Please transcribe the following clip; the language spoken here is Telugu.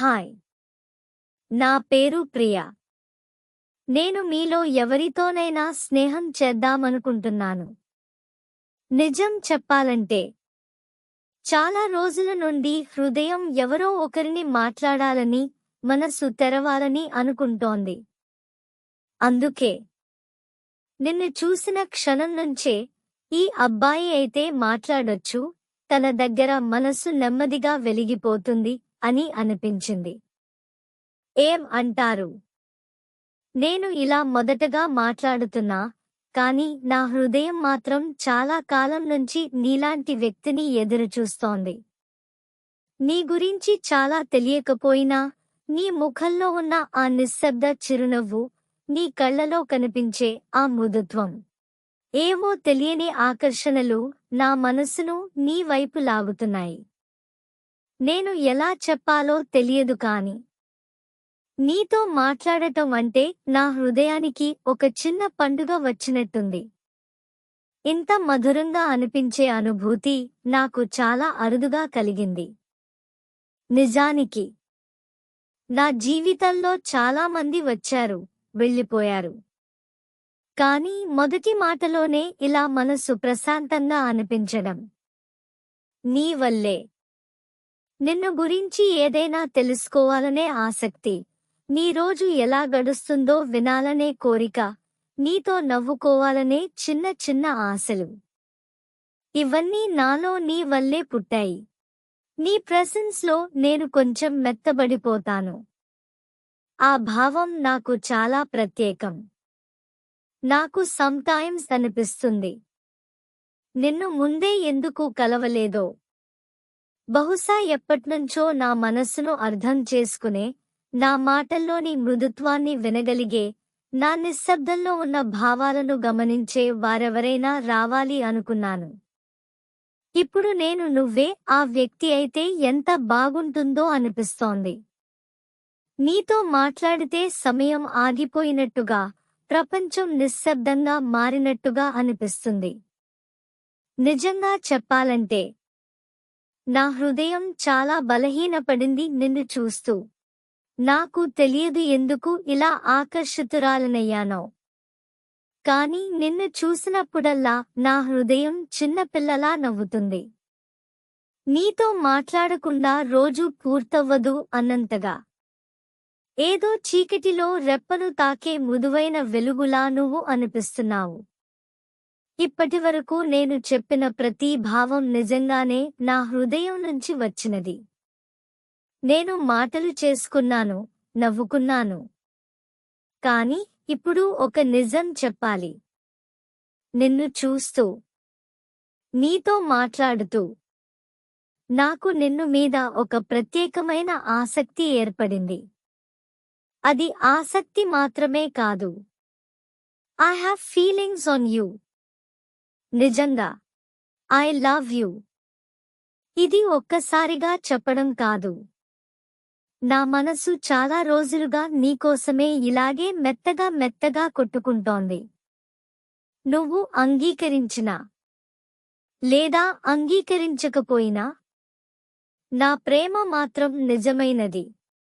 హాయ్. నా పేరు ప్రియా. నేను మీలో ఎవరితోనైనా స్నేహం చేద్దామనుకుంటున్నాను. నిజం చెప్పాలంటే చాలా రోజుల నుండి హృదయం ఎవరో ఒకరిని మాట్లాడాలని మనసు తెరవాలని అనుకుంటోంది. అందుకే నిన్ను చూసిన క్షణం నుంచే ఈ అబ్బాయి అయితే మాట్లాడొచ్చు తన దగ్గర మనసు నెమ్మదిగా వెలిగిపోతుంది అని అనిపించింది. ఏం అంటారు? నేను ఇలా మొదటగా మాట్లాడుతున్నా కాని నా హృదయం మాత్రం చాలా కాలం నుంచి నీలాంటి వ్యక్తిని ఎదురుచూస్తోంది. నీ గురించి చాలా తెలియకపోయినా నీ ముఖంలో ఉన్న ఆ నిశ్శబ్ద చిరునవ్వు నీ కళ్ళలో కనిపించే ఆ మృదుత్వం. ఏవో తెలియని ఆకర్షణలు నా మనసును నీ వైపు లాగుతున్నాయి. నేను ఎలా చెప్పాలో తెలియదు కాని. నీతో మాట్లాడటం అంటే నా హృదయానికి ఒక చిన్న పండుగ వచ్చినట్టుంది. ఇంత మధురంగా అనిపించే అనుభూతి నాకు చాలా అరుదుగా కలిగింది. నిజానికి నా జీవితంలో చాలా మంది వచ్చారు వెళ్ళిపోయారు. కానీ మొదటి మాటలోనే ఇలా మనసు ప్రశాంతంగా అనిపించడం. నీ వల్లే. నిన్ను గురించి ఏదైనా తెలుసుకోవాలనే ఆసక్తి. నీ రోజు ఎలా గడుస్తుందో వినాలనే కోరిక. నీతో నవ్వుకోవాలనే చిన్న చిన్న ఆశలు. ఇవన్నీ నాలో నీ వల్లే పుట్టాయి. నీ ప్రెసెన్స్లో నేను కొంచెం మెత్తబడిపోతాను. ఆ భావం నాకు చాలా ప్రత్యేకం. నాకు సమ్టైమ్స్ అనిపిస్తుంది. నిన్ను ముందే ఎందుకు కలవలేదో. బహుశా ఎప్పట్నుంచో నా మనస్సును అర్థం చేసుకునే నా మాటల్లోని మృదుత్వాన్ని వినగలిగే నా నిశ్శబ్దంలో ఉన్న భావాలను గమనించే వారెవరైనా రావాలి అనుకున్నాను. ఇప్పుడు నేను నువ్వే ఆ వ్యక్తి అయితే ఎంత బాగుంటుందో అనిపిస్తోంది. నీతో మాట్లాడితే సమయం ఆగిపోయినట్టుగా ప్రపంచం నిశ్శబ్దంగా మారినట్టుగా అనిపిస్తుంది. నిజంగా చెప్పాలంటే నా హృదయం చాలా బలహీనపడింది నిన్ను చూస్తూ. నాకు తెలియదు ఎందుకు ఇలా ఆకర్షితురాలనయ్యానో. కాని నిన్ను చూసినప్పుడల్లా నా హృదయం చిన్నపిల్లలా నవ్వుతుంది. నీతో మాట్లాడకుండా రోజు పూర్తవ్వదు అన్నంతగా. ఏదో చీకటిలో రెప్పను తాకే మృదువైన వెలుగులా నువ్వు అనిపిస్తున్నావు. ఇప్పటివరకు నేను చెప్పిన ప్రతి భావం నిజంగానే నా హృదయం నుంచి వచ్చినది. నేను మాటలు చేసుకున్నాను నవ్వుకున్నాను. కాని ఇప్పుడు ఒక నిజం చెప్పాలి. నిన్ను చూస్తూ నీతో మాట్లాడుతూ నాకు నిన్ను మీద ఒక ప్రత్యేకమైన ఆసక్తి ఏర్పడింది. అది ఆసక్తి మాత్రమే కాదు. I have feelings on you నిజంగా. I love you. ఇది ఒక్కసారిగా చెప్పడం కాదు. నా మనసు చాలా రోజులుగా నీకోసమే ఇలాగే మెత్తగా మెత్తగా కొట్టుకుంటోంది. నువ్వు అంగీకరించినా? లేదా అంగీకరించకపోయినా? నా ప్రేమ మాత్రం నిజమైనది.